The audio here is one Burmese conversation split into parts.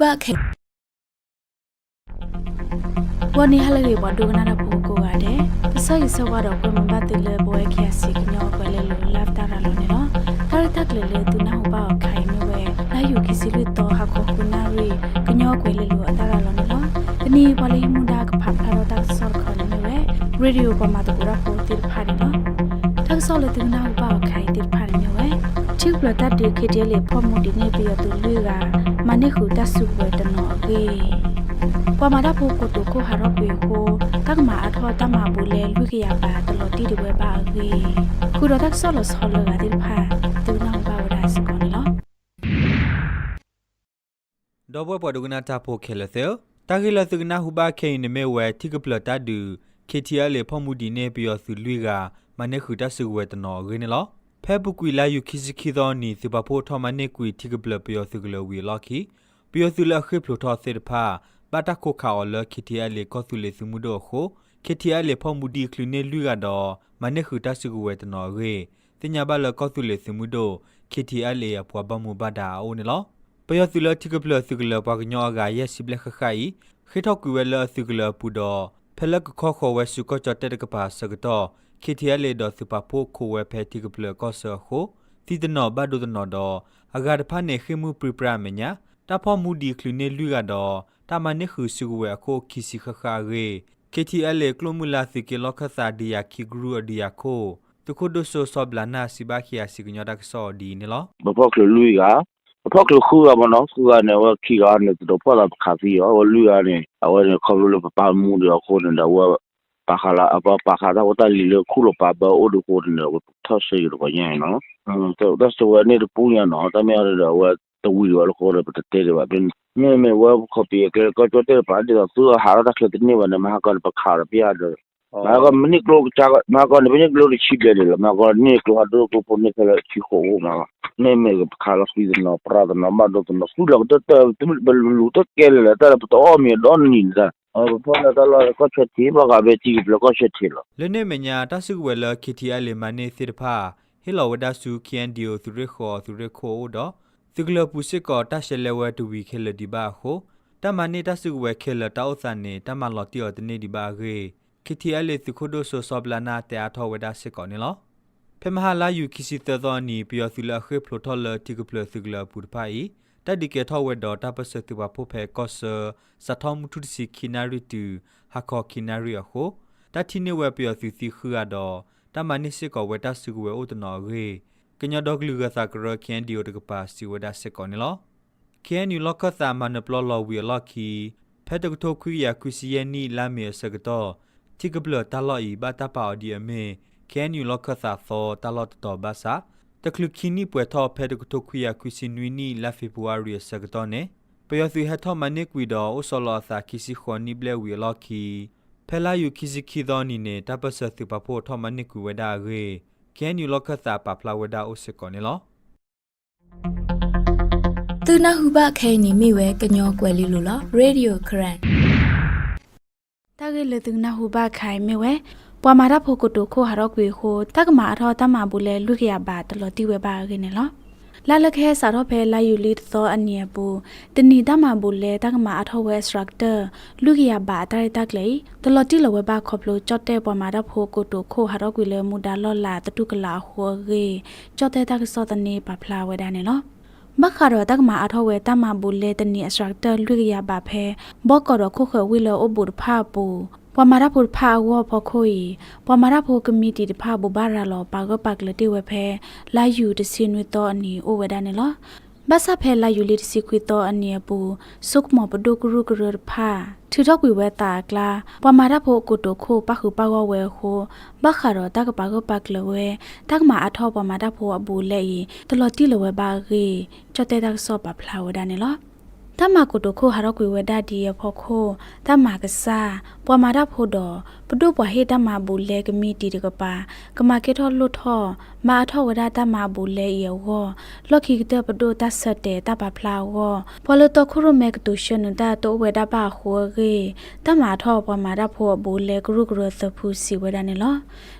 ဘခေဝနီဟလေဝဒုကနာပူကိုရတယ်ဆိုင်စဝါတော့ပမဘတိလေဘွယ်ခရစီကညောကလေလိုလာတာရလုံးနော်တာရတက်လေလေသူနာဟပါခိုင်မျိုးပဲလာယူကစီလူတော့ဟာကိုကနာရီကညောကွေလေလိုအတာရလုံးနော်တနီဝလေးမူဒါကဖတ်ဖတ်တော့တာဆော်ခေါ်နေပဲရေဒီယိုပေါ်မှာတော့ကိုတိဖာရီနော်တက်ဆော်လေသူနာဟပါခိုင်တိဖာရီမျိုးပဲ tube လတ်တေခေတလေဖော်မှုဒီနေပြတော့သူလူက နေ့ခုတဆုပွဲတနော်ဝေပမာဒဖို့ကိုတိုကိုဟာရပွေကိုကကမာအထောတမဘူးလေလူကရပါတလို့တီဒီဝဲပါဝေခုတော့သက်ဆော်လို့ဆော်လို့ရတဲ့ဖာသူနောက်ပါဝဒါစကောနော်ဒေါ်ဘွယ်ပဒုကနာတာဖို့ခဲလသဲတာခိလသုကနာဟုဘာခိနေမဲဝဲတိကပလတာဒူ KTL လေဖော်မှုဒီနေပြောစုလွေကမနေ့ခုတဆုဝဲတနော်ဝေနော် ဖဲဘူးကွီလာယူခိစခိသောနီစပါဖို့ထမနိကွီတိကပလပယောစကလဝီလာခီပယောစလခိပလထစေဖာဘတာကိုခါလခီတီအလေကောစုလေစမှုဒိုခိုခီတီအလေဖမှုဒီကလနေလူရတော့မနိခူတဆကူဝဲတနော်ရေတင်ညာဘလကောစုလေစမှုဒိုခီတီအလေအပွားဘမှုဘတာအိုနလောပယောစလတိကပလစကလပကညောဂါယစီဘလခခိုင်ခေထောက်ကွေလစကလပူဒိုဖဲလကခေါခေါဝဲစုကချတက်တကပါစကတော့ KTL လေတော့စပပိုခိုဝဲဖဲတိကပလကောဆာခိုတီဒနောဘဒုဒနောတော့အဂါတဖာနေခိမှုပရိပရမညာတဖောမူဒီကလူနေလူကတော့တာမနိခုစုဝဲအခုခီစီခခရေ KTL လေကလမူလာစီကေလောခသာဒီယာခီဂရူအဒီယာခိုတခုဒိုဆိုဆောဘလာနာစီဘာခီယာစီကညောဒက်ဆောဒီနေလောဘဖောက်လူကဘဖောက်လူခုကမနော်ခုကနေဝခီကနေတော့ပေါ်လာခါစီရောလူကနေအဝဲခေါ်လို့ပပမှုတော့ခိုးနေတော့ ပါခလာအပပါခလာဝတလီလခုလပပအိုဒကိုနေတော့ထောက်ရှိရတော့ရင်နော်တော့ဒါဆိုဝနေပူညာနော်တမရတော့ဝတဝီရောခေါ်ရပတဲ့တယ်ပါဘင်းမြေမြေဝခေါ်ပြီးကကတော့တဲ့ပါတဲ့သူဟာရတာကတဲ့နေဝနမဟာကပခါရပြရတယ်မာကမနိကလောချာမာကနဘနိကလောချိတယ်လေမာကနိကလောတော့ကိုပေါ်နေကလေးချိခိုမာနေမေခါလာဖီဒနောပရာဒနောမဒတ်နောဖူလောက်တတတမဘလူတကဲလေတာတော့အမီဒွန်နီဇာ အပေါ်လာတော့ကောချက်တီဘာကပဲတီဘလကောချက်တီလောလနေမညာတဆုဝဲလ KTL လေမနေစီတဖာဟီလောဝဒဆူ KNDO သူရခောသူရခောတော့သူကလပုစစ်ကောတရှလေဝဲတူဝီခဲလဒီဘာခိုတမနေတဆုဝဲခဲလတောက်ဆန်နေတမလော်တီော်တနေဒီဘာရေ KTL လေသူခုဒိုဆိုဆောဘလနာတဲအထောဝဒစစ်ကောနေလောဖမဟာလာယူခီစီသောနီပျော်စီလခေဖလိုထော်လတီကပလစီကလပူတဖိုင် တဒီကေထောဝဲဒေါ်တာပစတူဘာဖိုဖဲကော့ဆာစထောမှုထုစီခိနာရီတူဟာခောခိနာရီအခုတတိနေဝဲပျော်စီစီခရတော့တမနိစစ်ကောဝဲတဆုဝဲဥတနော်ရေကညဒေါဂလူကသကရကန်ဒီယိုတကပါစီဝဲတစစ်ကောနေလောကန်ယူလောကသမနပလောလောဝီလော်ခီဖဲတကထိုခွေရခွစီယနီလာမေစကတော့တိကပလတလော်ဤဘတာပါဒီအမေကန်ယူလောကသသောတလော်တော်ဘာစာ တကလူခီနီပွဲထောဖဲတကထိုခွေရခွစီနွီနီလာဖေဗူအာရီစကတော့နေပယစီဟထမနိကွီတော်အိုဆောလောသာခီစီခွန်နီဘလေဝီလော်ခီဖဲလာယူခီစီခီတော်နီနေတပစသုပဖို့ထမနိကွေဝဒါရေကန်ယူလောကသပပလာဝဒါအိုစကောနေလောသူနာဟုဘခေနီမိဝဲကညောကွယ်လီလိုလောရေဒီယိုခရန်တာဂေလေသူနာဟုဘခိုင်မိဝဲ ပဝမာဒဖို့ကိုတုခိုဟာရောကွေခိုတက္ကမအထောတမဘူးလေလူခရပါတလို့တိဝဲပါခင်းနေလောလာလခဲစာတော့ဖဲလာယူလီသောအနီယပူတနီတမဘူးလေတက္ကမအထောဝဲစထရက်တာလူခရပါတရတက်လေတလို့တိလဝဲပါခေါပလို့ကြော့တဲ့ပဝမာဒဖို့ကိုတုခိုဟာရောကွေလေမူဒါလော်လာတတုကလာဟောရေကြော့တဲ့တက်စောတနေပါဖလာဝဲဒါနေလောမခါတော့တကမာအထောဝဲတမဘူးလေတနီအစထရာလူရပါဖဲဘော့ကတော့ခုခဝီလောအဘူဖာပူ ပမာရဖုဖာဝဖခိုီပမာရဖုကမီတီတဖာဘူဘာရလောပါကပတ်လတိဝဲဖဲလာယူတစင်းဝတော့အနီအိုဝဲဒနေလောဘဆဖဲလာယူလီတစီခွေတော့အနီပူစုကမပဒုကရုကရဖာထူတော့ကွေဝဲတာကလာပမာရဖုကိုတိုခိုပခုပဝဝဲခိုဘခါတော့တကပါကပတ်လဝဲတကမာအထောပမာရဖုအဘူလေတလတိလဝဲပါကေချောတဲ့တဆော့ပဖလာဝဒနေလော တမကိုတိုခိုဟာတော့ကွေဝဲဒဒီရဖို့ခိုတမကစားပွာမာရဖို့တော့ ပဒုပွားဟေတမဘူးလေကမီတီတကပါကမာကေထောလွတ်ထောမာထောဝဒတမဘူးလေယောလော်ခီကတပဒုတဆတ်တဲ့တပဖလာဝဘောလတခုရမက်တူရှင်ဒတိုဝဲဒပါခိုရေတမထောပွာမာရဖို့ဘူးလေဂရုဂရသဖူစီဝဲဒနေလော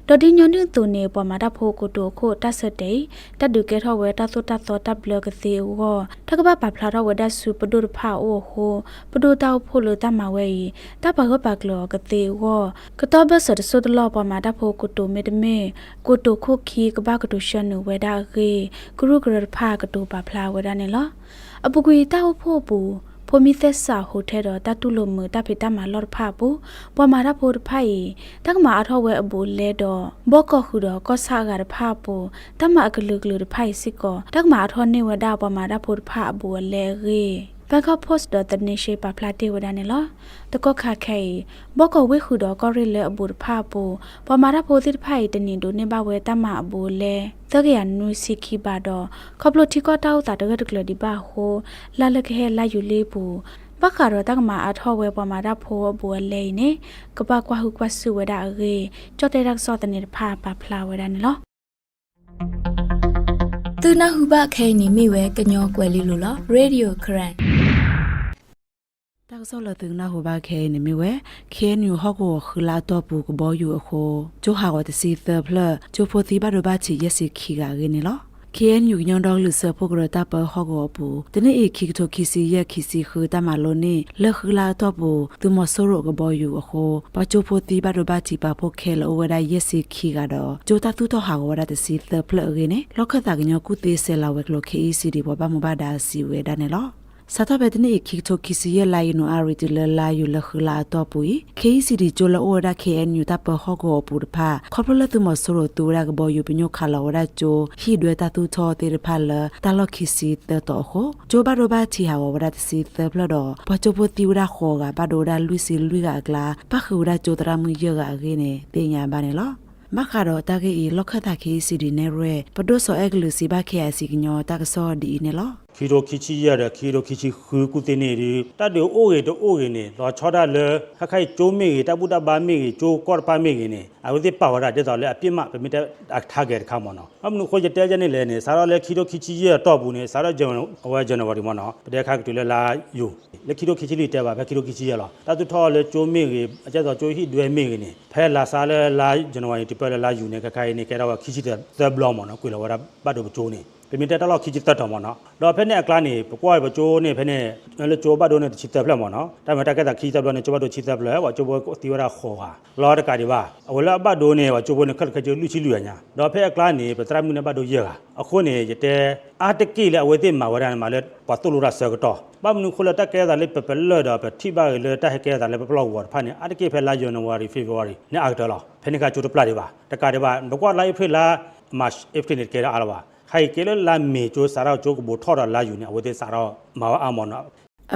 တော်ဒီညွန်တုသူနေပွာမာရဖို့ကိုတိုခိုတဆတ်တဲ့တဒုကေထောဝဲတသုတသောတဘလကစီဝထကပပဖလာတော့ဝဒဆူပဒုရဖာအိုဟိုပဒိုတောက်ဖို့လို့တမဝဲဤတပကပကလောကတိဝကတော့ဘဆဒဆုဒလောပမာတဖို့ကုတုမေတမေကုတုခုခီကဘကတုရှနုဝဲဒါကေဂရုဂရဖာကတုပဖလာဝဲဒါနေလောအပကွေတောက်ဖို့ပူဖိုမီသက်စာဟိုထဲတော့တတုလိုမတဖေတမလော့ဖာပူပွာမာရဖို့ဖိုင်တကမာအထောဝဲအဘူလဲတော့ဘောကခုတော့ကောဆာကရဖာပူတမအကလူကလူဖိုင်စစ်ကောတကမာအထောနေဝဒါပွာမာရဖို့ဖာအဘူလဲရေ ဘန်ကော့ပို့စ်တော့တနေရှိပါဖလာတေဝဒနေလောတကောခခဲဘောကဝေခုတော့ကောရီလဲအဘူဖာပူပွာမာရဖို့တိဖိုင်တနေဒိုနေဘဝဲတမအဘူလဲတကရနုစီခိပါတော့ခေါပလိုတီကောတောက်တာတကတကလဒီပါဟိုလာလခဲလာယူလေးပူပခါတော့တကမာအထောဝဲပေါ်မှာဓာဖိုးဘောလေနေကပကွာဟုကွာဆူဝဒါရေကြော့တဲ့ရက်စောတနေဖာပါဖလာဝဒါနေလောသူနဟုဘခဲနေမိဝဲကညောကွယ်လီလိုလောရေဒီယိုခရန် တောက်စောလတဲ့နာဟဘခဲနေမီဝဲခဲနူဟော့ကိုခလာတော့ပူကဘောယူအခိုကျိုဟာဝတစီသဖလကျိုဖိုတီဘာရဘချီယစီခီကရနေလောခဲနူညွန်တော်လူဆဖိုကရတာပဟော့ကိုပူတနေ့အခီကတိုခီစီယခီစီခူတမလိုနေလခလာတော့ပူသူမဆိုရကဘောယူအခိုပကျိုဖိုတီဘာရဘချီပါဖိုခဲလဝဒယစီခီကတော့ကျိုတာသူတော့ဟာဝဒတစီသဖလရနေလောက်ခတာကညကုသေးဆဲလာဝက်လိုခီစီဒီဘဘမဘဒါစီဝဲဒါနေလော စာတဘဒနိခိတိုခိစီယလိုင်နိုအာရီတလလာယူလခလာတော့ပူခေစီဒီဂျိုလောရာခေအန်ယူတပဟောဂောပူဖာခေါပလလသမဆိုရတူရာကဘောယူပညိုခလာဝရာဂျိုဟီဒွေတာတူထောတေရဖာလတာလခိစီတတော့ဟိုဂျိုဘာရိုဘာတီဟာဝရာတစီသဘလတော့ပချိုပိုတီဝရာခောကဘာဒိုရာလူစီလူကကလာပခူရာဂျိုတရာမူယောကခင်းနေတင်ညာပါနေလောမခါတော့တကေအီလောက်ခတာခေစီဒီနေရဲပဒိုဆိုအက်ဂလူစီဘာခေအစီကညောတကဆောဒီနေလော ခီရိုခီချီရတဲ့ခီရိုခီချီခူကုတင်နေဒီတတ်တူအိုရေတိုအိုရေနေတော့ချောတာလေခခိုင်ကျိုးမေကြီးတပုတဘာမေကြီးကျိုးကော့ပါမေကြီးနေအဝတိပါဝရတဲ့တော့လေအပြစ်မပမီတထားခဲ့ခါမနော်အမနုခိုကြတဲ့ကြနေလေနေစားတော့လေခီရိုခီချီရတော့ဘူးနေစားတော့ဂျန်အဝဲဂျန်ဝါဒီမနော်ပတဲ့ခါကတူလေလာယူလေခီရိုခီချီလေးတဲ့ပါပဲခီရိုခီချီရလားတတ်တူထောလေကျိုးမေကြီးအကျတော့ကျိုးဟိဒွဲမေကြီးနေဖဲလာစားလေလာဂျန်ဝါဒီပလဲလာယူနေခခိုင်နေကြတော့ခီချီတဲ့ဘလော့မနော်ကွေလာဝရပတ်တော့ကျိုးနေ ပြမတက်တော့ခိချစ်တတ်တော်မနော်တော့ဖက်နဲ့အကလာနေပကွာဘကျိုးနေဖက်နဲ့လေကျိုးဘတ်တို့နဲ့ချစ်တက်ဖလက်မနော်ဒါမှတက်ကက်တာခိတက်ဘလနဲ့ကျိုးဘတ်တို့ချစ်တက်ဖလက်ဝကျိုးဘတီဝရခေါ်ဟာလောတကဒီပါအဝလဘတ်တို့နဲ့ဝကျိုးဘနဲ့ခက်ခက်ကျလူချီလူရညာတော့ဖက်အကလာနေပတရမှုနဲ့ဘတ်တို့ရကအခုနေရတဲ့အာတကိလေအဝေသိမာဝရန်မှာလေပတ်တူလူရဆကတော့ဘမနုခလတက်ကဲတာလေပပလတော့ပတိပါလေတက်ခဲတာလေပပလောက်ဝါဖာနေအာတကိဖက်လာယွန်ဝါရီဖေဖော်ဝါရီနဲ့အာကတော်ဖက်နေကကျိုးတပလာဒီပါတကဒီပါဘကွာလိုက်ဖေလာမတ်အဖတင်ကေရာအလာပါ ခိုင်ကဲလလာမေချိုစာရောကျိုးကဘူထော်ရလာယူနေအဝဒေစာရောမာဝအမောန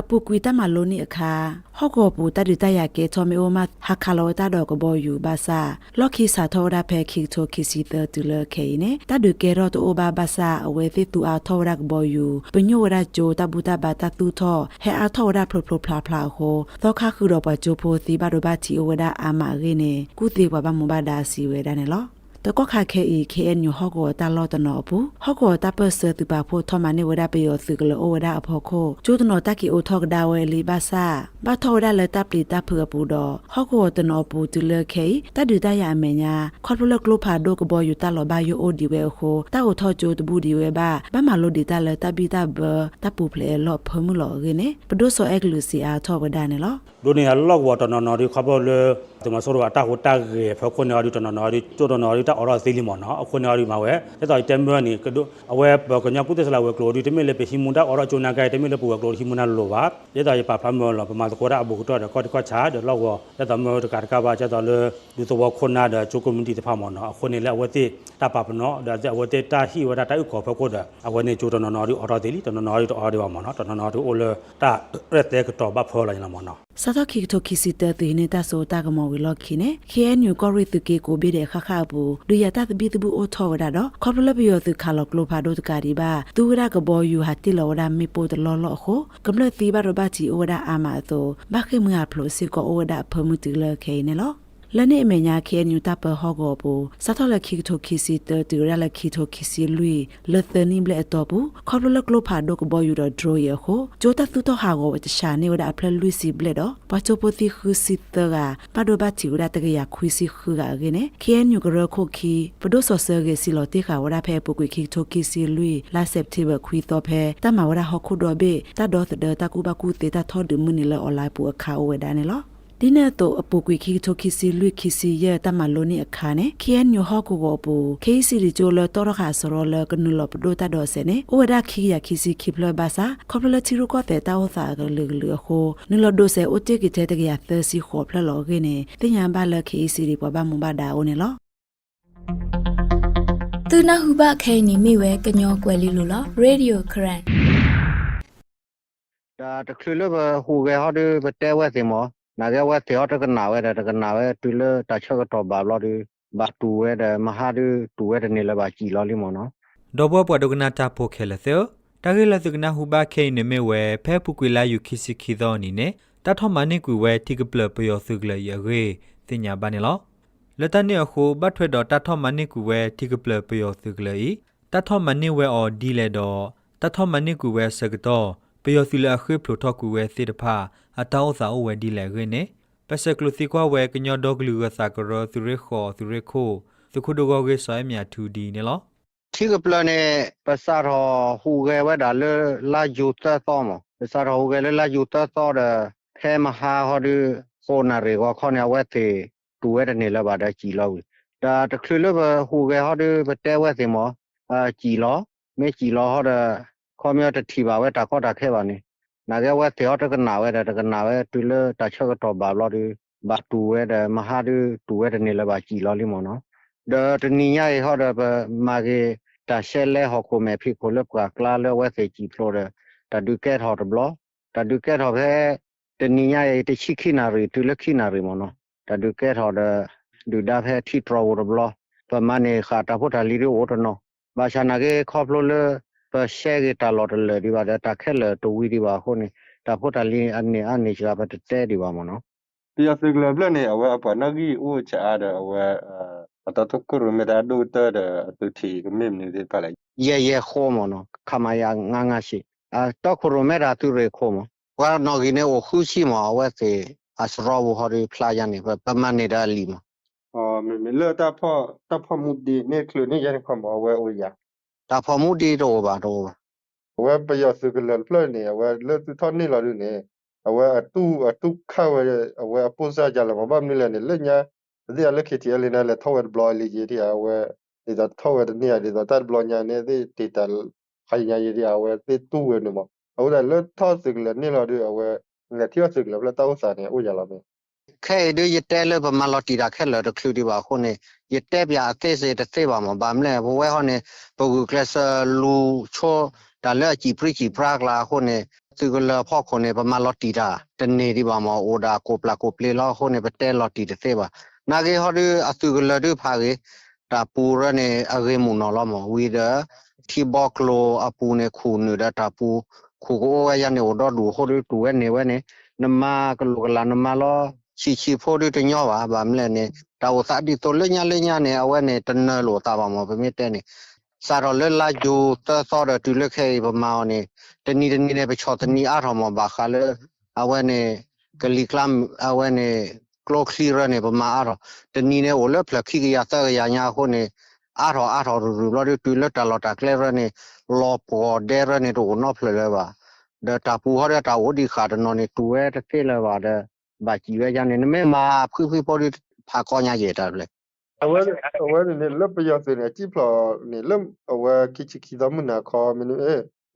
အပူကွေတမလိုနီအခါဟော့ကောပူတတူတရကဲထောမေအိုမဟာခါလောတာတော့ကဘောယူဘာစာလော့ခီစာထောရဖဲခိတိုခီစီတတူလခဲနေတတူကဲရောတိုဘာဘာစာအဝဲသီတူအာထောရကဘောယူပညိုရဂျိုတဘူတာဘာတတူထောဟဲအာထောရဖလဖလဖလာဖလာဟိုသောခခုတော့ပဂျိုဖိုသီဘာဒိုဘာတီအိုဝဒအာမရင်းနေကုတိဘဘမဘာဒါစီဝဲဒါနေလော တကောခါခဲဤ KNU ဟောကောတာလောတနောဘူးဟောကောတာပစတူပါဖို့ထမနေဝဒပယောစုကလောဝဒအဖို့ခိုကျိုးတနောတကီအိုထောကဒါဝဲလီဘာစာဘာထောဒလတပ်လီတပ်ဖူပူတော့ဟောကောတနောပူတူလခဲတဒူတရအမေညာခေါပလကလိုဖာဒိုကဘောယူတလောဘာယိုအိုဒီဝဲခိုတာအိုထောကျိုးတဘူးဒီဝဲဘာဘာမလိုဒီတလတဘီတဘတပူဖလေလောဖမှုလောရင်းနေပဒိုဆိုအကလူစီအားထောကဒါနေလောဒိုနေလော့ဝါတနော်နော်ဒီခဘလေ ဒီမဆိုရတာဟိုတာရေဖခွန်နော်ဒီတနော်နော်ဒီကျိုးတနော်ဒီတာအော်ရသေးလီမော်နော်အခုနော်ဒီမှာဝဲတဲ့တော်တမ်ဘနီကဒိုအဝဲဘကညာပုတက်စလာဝဲကလိုဒီတမင်လေပဟီမွန်တာအော်ရချိုနာကဲတမင်လေပူဝဲကလိုဟီမွန်နာလိုပါတဲ့တော်ရပါဖမ်းမော်လောပမာတကောရအဘူကတော့ကော့ကော့ချာတဲ့လော့ဝတဲ့တော်မောတကာကပါကျတော့လေဒီတော့ခွန်နာတဲ့ချိုကွန်မြူနတီတဖာမော်နော်အခုနေလေအဝဲတိတာပါပနော်တဲ့အဝဲတိတာဟီဝဒတာဥခေါ်ဖကောတဲ့အဝဲနေကျိုးတနော်နော်ဒီအော်ရသေးလီတနော်နော်ဒီတော့အော်ဒီပါမော်နော်တနော်နော်ဒီအိုလေတာရက်တဲ့ကတော့ဘဖော်လာနေမော်နော်စာတော့ခိတိုခိစီတတဲ့နေတာဆိုတာကမောဝီလော့ခိနေ KNU ကိုရီတကေကိုဘေးတဲ့ခခဘူးလူရတတ်ဘီတဘူးအိုထောဝဒါတော့ခေါပလဘီယောသူခါလောကလိုဖာဒိုတကာဒီဘာသူရကဘောယူဟာတိလောဝဒါမေပိုတလောလောခုကမလသီဘာရဘချီအိုဒါအာမာသောဘာခေမငါဖလိုစီကိုအိုဒါဖမှုတူလခဲနေလော လနေအမညာခဲညူတပ်ပဟောကောပူစတ်ထလခိထိုခိစီတတူရလခိထိုခိစီလူလသနိဘလေတော့ဘူးခေါလလကလဖာဒိုကဘောယူဒဒရိုယခိုဂျိုတသုတဟာကောဝတရှာနေဝဒအဖလလူစီဘလေတော့ပချိုပိုတိခူစီတကပဒိုဘချီဝဒတကရခွီစီခူကရနေခဲညူကရခိုခီပဒိုဆောဆာဂေစီလောတေခါဝဒဖဲပုကွေခိထိုခိစီလူလာစက်တီဘခွီတော့ဖဲတမဝဒဟခုဒိုဘေတဒေါ်တတကူဘကူတေတထောဒမနီလောအလိုက်ပူအခါဝဒနေလော ဒီနေ့တော့အပူကွေခိထိုခိစီလွိခိစီရတမလိုနီအခါနဲ့ KN ညဟောကိုကိုပူ KC ရီဂျိုလတော်ရခါစရောလကနုလပဒိုတာဒေါ်စနေဝဒခိယခိစီခိဖလဘာစာခေါပလချီရုကတဲ့တောက်သာကလေလေခိုနုလဒိုဆေအိုတေကိတဲ့တကရသစီခေါဖလလောကင်းနေတင်ညာဘလ KC ရီပဘမဘဒါအိုနေလောသူနဟုဘခဲနေမိဝဲကညောကွယ်လေးလို့လားရေဒီယိုခရန် da de klule ba hu ge ha de ba te wa se mo na ge wa te ha de na wa da de na wa tu le ta cha ga to ba lo de ba tu we de ma ha de tu we de ne la ba ji lo li mo no ဒေါ်ဘွားပွားဒုကနာတာဖိုခဲလသေတာဂေလသုကနာဟူဘာခဲနေမေဝဲဖဲပုကွေလာယူခိစီခိသောနီနေတထမနိကွေဝဲတိကပလပယောသုကလရရေတင်ညာဘာနေလောလတနေအခုဘတ်ထွေတော့တထမနိကွေဝဲတိကပလပယောသုကလဤတထမနိဝဲအော်ဒီလေတော့တထမနိကွေဝဲစကတော့ ပယောစီလအခိဖလိုထောက်ကွေဝဲစေတဖာအတောစာအဝဲဒီလေရနေပစကလုစီကွာဝဲကညောဒေါဂလူကစာကရောသူရခောသူရခိုသူခုဒဂောကေဆွဲမြထူဒီနေလော thi ge pla ne pa sa ro hu ge wa da le la ju ta to mo pa sa ro hu ge le la ju ta to de phe ma ha ho de ko na re ko kho ne wa te tu we de ne la ba da ji lo da de klule ba hu ge ha de ba te wa se mo a ji lo me ji lo ho de kho myo de thi ba we da ko da khe ba ni na ge wa te ho de ka na we da de ka na we tu le ta cha ka to ba lo de ba tu we de ma ha de tu we de ne la ba ji lo li mo no ဒါတနည်းရဟောတော့မာကေတာရှဲလဲဟောကိုမဲဖိကိုလပ်ကကလာလဲဝဲစေကြည့်ဖလိုတယ်တဒုကဲဟောတော့ဘလတဒုကဲဟောပဲတနည်းရတချိခိနာရီတူလခိနာရီမနောတဒုကဲဟောတော့ဒုဒါဖဲထိထရောဘလပမနေခါတာဖို့တလီရီဝတ်နော်ဘာရှာနာကေခေါဖလိုလဲ ပရှဲကေတာလော်တယ်ဒီပါတာခဲလဲတူဝီဒီပါခုန်တာဖို့တလီအနေအနေချာပဲတဲဒီပါမနော် Pia sigla bla ne awa apa nagi u cha ada awa ata to kuru me da do ta da tu thi ke mem ne de pala ရဲရဲခေါ်မနော်ခမယာငါငါရှိအာတော့ခရိုမဲရာသူရေခေါ်မဝါနော်ဂီနေအခုရှိမဝဲစေအစရောဘဟရီဖလာယနေပမနေတာလီမ oh me me le ta pho ta pho mu di ne klu ne ya ko ma awa o ya ဒါဖမှုဒီတော့ပါတော့ awa pa ya sigla bla ne awa le tu thon ni la du ne awa atu atu kha wa awa pu sa ja la ma ba mi le ne le nya de ya le ki ti le na le thaw blo li ji ti awa de da thaw de ne ya de da ta blo nya ne de ti ta khai nya yi ya awa de tu we ne ma awa da le thaw sigla ni la du awa ne ti ya sigla bla ta sa ne o ya la me ခဲဒရတဲလပမလော်တီတာခဲလတခလူဒီပါခုနေရတဲပြအသေးစေတစ်သေးပါမဘာမလဲဘဝဲဟောနေပဂူကလစလူချောဒါလည်းကြည်ပရိကြည်ပရကလာခုနေသူကလဖောက်ခုနေပမလော်တီတာတနေဒီပါမအိုဒါကိုပလာကိုပလေလောခုနေပတဲလော်တီတစ်သေးပါနာဂေဟောဒီအသူကလဒုဖာကေတာပူရနေအဂေမူနော်လောမဝီဒတီဘောကလိုအပူနေခုနေတာတာပူခုကိုဝဲရနေတော့ဒူဟိုဒီတူဝဲနေဝဲနေနမကလူကလာနမလော ချီချီဖို့တွေတညောပါဗာမလဲနဲ့တာဝသတိတော်လညလညနဲ့အဝဲနဲ့တနလို့တာပါမဗမြတဲ့နေစာရလလာဂျူသသောရတူလခဲပမာနေတနီတနီနဲ့ပချောတနီအားတော်မဘာခါလေအဝဲနဲ့ကလီကလမ်အဝဲနဲ့ကလောခလီရနဲ့ပမာအားတော်တနီနဲ့ဝလဖလခိကရသရညာခုနဲ့အားတော်အားတော်ရူလောတူလတလောတာကလေရနဲ့လောပေါ်ဒဲရနဲ့တော့နော်ဖလလဲပါဒတာပူဟရတာဝဒီခါတနော်နေတူရဲတဲ့လဲပါတဲ့ bajiwe jane neme ma phu phu pori pha ko nya ye ta le awe awe ne le pe yo se ne chi phlo ne le awe ki chi ki da mun na ko me ne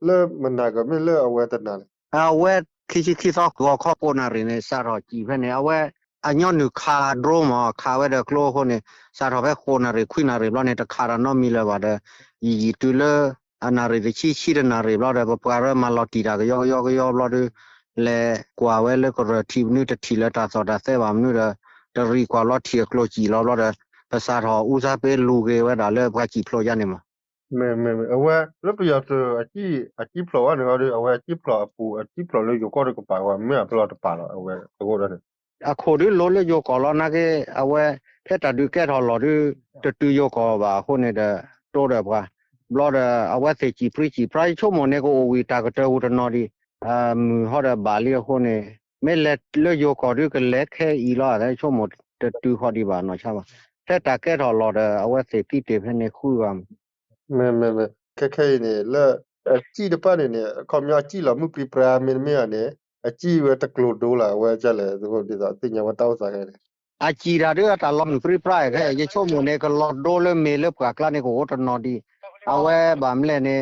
le mun na ga me le awe ta na le awe ki chi ki so ko ko po na re ne sa ro ji phe ne awe အညောနုခါဒရမခါဝဲတဲ့ကလိုခုန်စာတော်ပဲခုနာရီခွိနာရီလောနေတခါရနောမီလပါတယ်ဤတူလအနာရီချီချီရနာရီလောတဲ့ပပရမလော်တီတာကရောရောရောလောတဲ့ đô mà khá về được lô con này sao rồi về con nào khuyên nào lo này ta khá là nó mi là vào đó gì từ lơ anh nào thì chi chi là nào lo đó bà bà mà lo tì ra cái yo yo cái yo lo đi le kwa we le ko ti nu ta ti la ta so da se ba nu da da ri kwa lo ti klo ji lo lo da pa sa ro u sa pe lu ge we da le ba ji plo ya ne ma me me me awa le pa ya se a chi a chi plo wa ne ga de awa chi plo a pu a chi plo le yo ko de ko pa wa me a plo ta pa la awa ko da ne အခုဒီလိုလေယောကောလောနာကေအဝဲဖက်တာဒုကဲထော်လော်ဒီတတူယောကောပါခုနေတဲ့တိုးတယ်ကွာဘလော်ဒအဝဲစေချီပရိချီပရိုင်ချုံမနေကိုဝီတာကတဲဝတနော်ဒီ အမ်ဟော်ဒဘာလီခုနေမဲလက်လေယောကောဒီကလက်ခဲဤလာတဲ့ချုံမတတူဟော်ဒီပါနော်ချာပါဖက်တာကဲထော်လော်ဒအဝဲစေတိတေဖနေခုပါ မဲမဲမဲခက်ခဲနေလက်အကြည့်တပတ်နေနေခေါမြကြည့်လာမှုပြပရာမင်းမရနေအကြည့်ဝဲတကလိုဒိုးလာဝဲကြလဲဒီကိုဒီတော့တင်ညာဝတောက်စားခဲ့တယ် a chira de ta lom pri pra ke ye cho mo ne ko lo do le me le pra kla ne ko to no di a we ba mle ne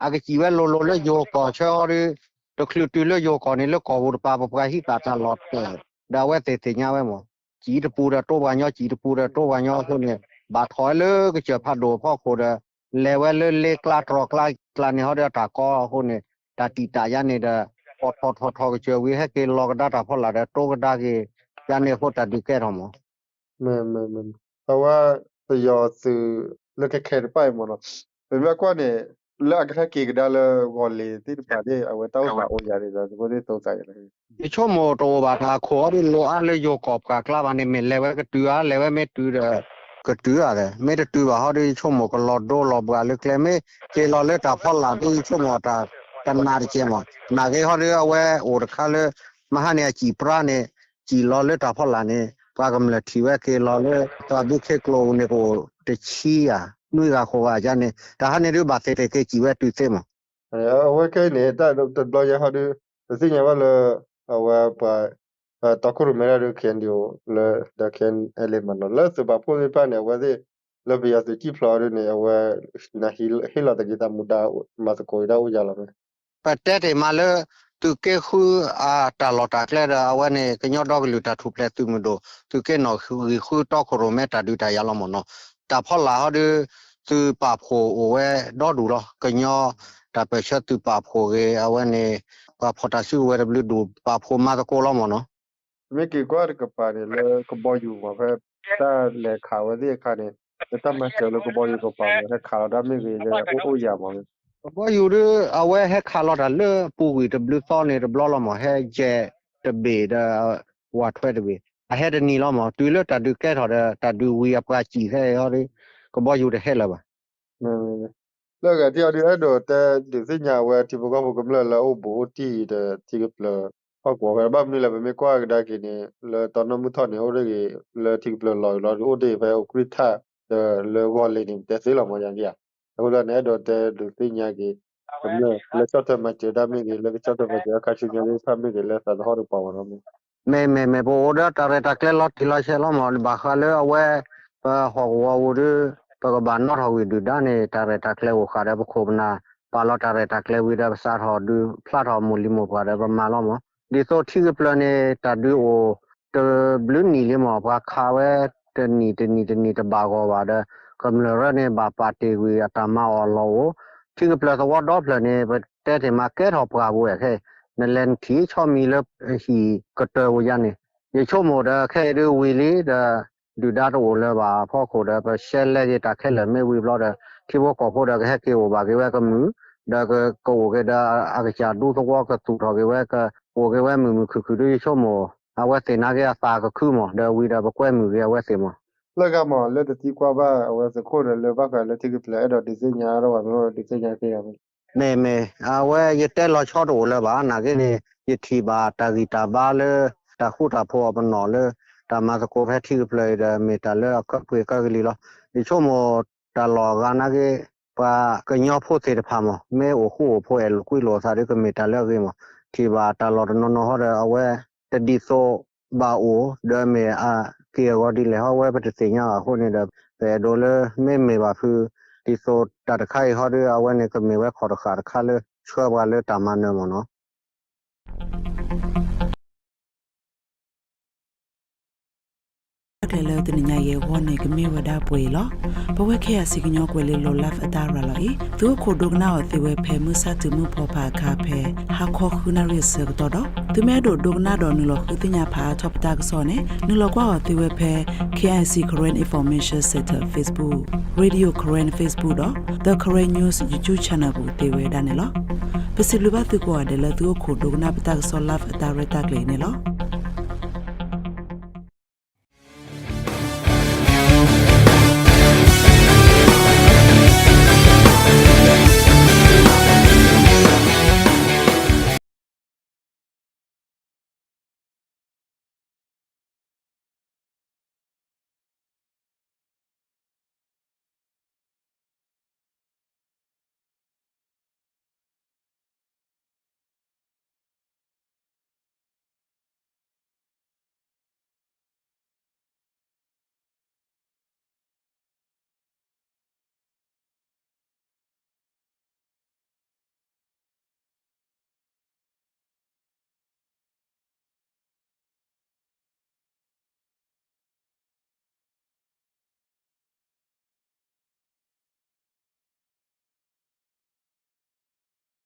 a ke chi we lo lo le yo ko cho ri to klu tu le yo ko ne le ko bu pa pa pa hi ta ta lo te da we te te nya we mo chi de pu da to ba nyo chi de pu da to ba nyo so ne ba thoi le ke che pha do pho ko da le we le le kla tro kla kla ne ho da ta ko ho ne ta ti ta ya ne da พอทอทอทอก็เจอวิให้เกลอกดาตาพอละได้โตกดาเกยาเนี่ยโคตรดีแก่ทอม မဲမဲမဲအဝါတယောစုလက်ကခဲပိုင်မနော်ဘယ်မှာကွာနေလက်အခက်ကေကဒါလဝလေတိပါတဲ့အဝတောက်စားအောင်ရတယ်ဆိုတော့ဒီတော့စားရတယ် ไอชั่วโมโตบาทาขอดิโลอะเลยโยกอบกากลาบานี่เมเลเวก็ตืออะเลเวเมตือก็ตืออะเมตตือว่าเฮาดิชั่วโมก็ลอดโดลอบาเลยเคลเมเจลอเลตาพอ တခလူတူလယောကောနေလကောဘူပါပပဟိတာတာလော့တဒါဝဲတေတေညာဝဲမောជីတပူရတော့ဘာညောជីတပူရတော့ဘာညောဆိုနေဘာထော်လေကချဖတ်တော့ဖောက်ခိုတဲ့လေဝဲလေလေကလာတော့ကလာကလာနေဟောတဲ့တာကောဟုတ်နေတာတီတာရနေတဲ့ပေါ်ထော်ထော်ထော်ကချဝေဟဲကေလောကဒါတာဖောက်လာတဲ့တော့ကဒါကေရနေဟုတ်တာဒီကဲတော့မောမဲမဲမဲဟောဝါတယောသူလက်ကခဲပိုင်မောနော်ဘယ်ဘက်ကနေ la agra ke gdal golle tir pade awata wa o yare da go de to sa yare e cho mo to ba tha kho de lo a le yo kop ka kla ba ne me le wa ka tu a le wa me tu da ka tu a de me de tu ba ha de cho mo ka lo do lo ba le kle me ke lo le ta phol la de cho mo ta kan na che mo na ge ha de wa o de kha le ma ha ne chi pra ne chi lo le ta phol la ne ပါကမလတီဝဲကေလော်လေတာဘုခေကလိုနေကိုတချီယာ nuiga khowa jane ta hane ru ba se te ke chiwa tu se ma ya we ke ne ta ta lo ya ha du se nya wa le wa pa ta ko ru mera ru ken dio le da ken element le se ba po ne pa ne wa de le bi ya se ki flo ru ne wa na hil hila da gita muda ma ko ida u ya la me pa te te ma le သူကခုအာတလတာကလဲအဝနဲ့ကညော့တော့လူတာထူပလက်သူမတို့သူကနော်ခုခုတော့ခရိုမက်တာဒူတာရလမနော် တာဖော်လာဟောဒီသူပါဖိုအဝဲတော့ဒူတော့ကညောတာပချက်သူပါဖိုရေအဝဲနေပါဖော်တာစုဝဲဝဒူပါဖိုမာတကိုလောမနော်မေကီကွာကပါနေလေကဘောယူမဖဲတာလေခါဝဒီခါနေတမတ်လေကဘောယူကပါနေခါဒါမေကြီးလေအိုးရပါမယ်ဘောယူရအဝဲဟဲခါလော်တာလေပူဝီဝဆောနေဘလော်လောမဟဲဂျဲတဘေဒဝါထွဲတဘေ အဟဲ့တနီလောမတူလတတူကဲထော်တဲ့တတူဝီအပကကြည့်ခဲရောဒီကဘောယူတဲ့ဟဲ့လာပါလောကတရားဒီအဲ့တော့တဲ့ဒီစညာဝဲဒီဘကဘကမလာလာအိုဘူတီတဲ့ဒီကပလဟောကောဘာမနီလာမေကွာကဒါကိနေလေတော်နမှုထော်နေဟိုရေလေဒီကပလလော်လော်အိုဒေဘဲအိုခရစ်တာလေဝေါ်လီနေတဲ့စေလောမညာကြီးအခုလည်းနဲ့တော့တဲ့ဒီစညာကြီးဘယ်လိုလက်ချတ်မှချဒါမင်းကြီးလက်ချတ်မှချအခါရှိကြလေးဖမ်းမိတယ်လက်သာဟောရပါဝရမယ် မေမေမေပေါ်ဒါတရတကလလတိလာရှေလမောဘာခလေအဝဲဟောဝဝရပကဘာနောဟဝိဒူဒါနေတရတကလဝခါရဘခုဘနာပါလတရတကလဝိဒဘစာထောဒူဖလာထောမူလီမောပါရဘမာလောမဒီသောတိကပလနေတဒူအိုတဘလူနီလီမောဘာခါဝဲတနီတနီတနီတဘာကောပါဒကမလရနေဘာပါတီဝီအတမောလောတိကပလသဝဒောပလနေတဲတေမာကဲထောပွားဘူးရဲ့ခဲ ในแลนที่ชอบมีเล็บหีกระเตอวยันเนี่ยยชอบหมดแค่ดูวิลีเดดูดาโตเลยว่าพ่อโคดไปเชลเลยตาแค่เลยไม่วิบลอดที่ว่าก่อพวกเดแค่เกี่ยวบากี่แวก็มือเดก็โกก็เดอาจารย์ดูตัวว่าก็ตุกทอกี่แวก็โอกี่แวมือมือคือคือดูชอบหมดอาว่าเสนาแกตาก็คือหมอเดวีเดบกแวมือแกว่าเสมอแล้วก็หมอเลือดที่กว่าว่าว่าสกุลเลยว่าก็เลือดที่ก็เลยเดดีเซนยาเราว่าเราดีเซนยาเกี่ยว မဲမဲအဝဲရတဲ့လောချောတော်လဲပါနာကင်းရတီပါတာဂီတာပါလဲတာခုတာဖောပနော်လဲတာမစကိုဖက်တီပလေဒမီတာလဲကပွေကကလီလောဒီချိုမတာလောကနာကေပါကညောဖို့တဲ့ဖာမမဲအိုခုဖိုအဲကွီလောစားရကမီတာလဲကေမတီပါတာလောနော်နော်ဟောအဝဲတဒီဆိုဘာအိုဒမေအာကေရောဒီလေဟောဝဲပတစညာခုနေတဲ့ပဲဒေါ်လာမဲမဲပါဖူ ဒီဆိုတတခိုင်ဟောဒီအဝဲနေကမေဝဲခေါ်တခါတခါလဲချွဲပါလဲတာမနေမနော် ကလေလတနညာရဲ့ဝနေကမေဝဒပွေလောဘဝခဲရစီကညောကွယ်လေလောလဖအတာရလောဤသူခိုဒုကနာအသေးဝဲဖဲမှုစတမှုဖောဖာခါဖဲဟာခောခုနာရစ်စကတော့သူမဲတို့ဒုကနာတော်နုလောခုတညာဖာထောပတာကစောနေနုလောကွာအသေးဝဲဖဲ KIC Korean Information Center Facebook Radio Korean Facebook တော့ The Korean News YouTube channel ဘူးတေဝဲဒါနေလောပစီလူဘတ်ကောတယ်လသူခိုဒုကနာပတာကစောလဖအတာရတာကလေးနေလော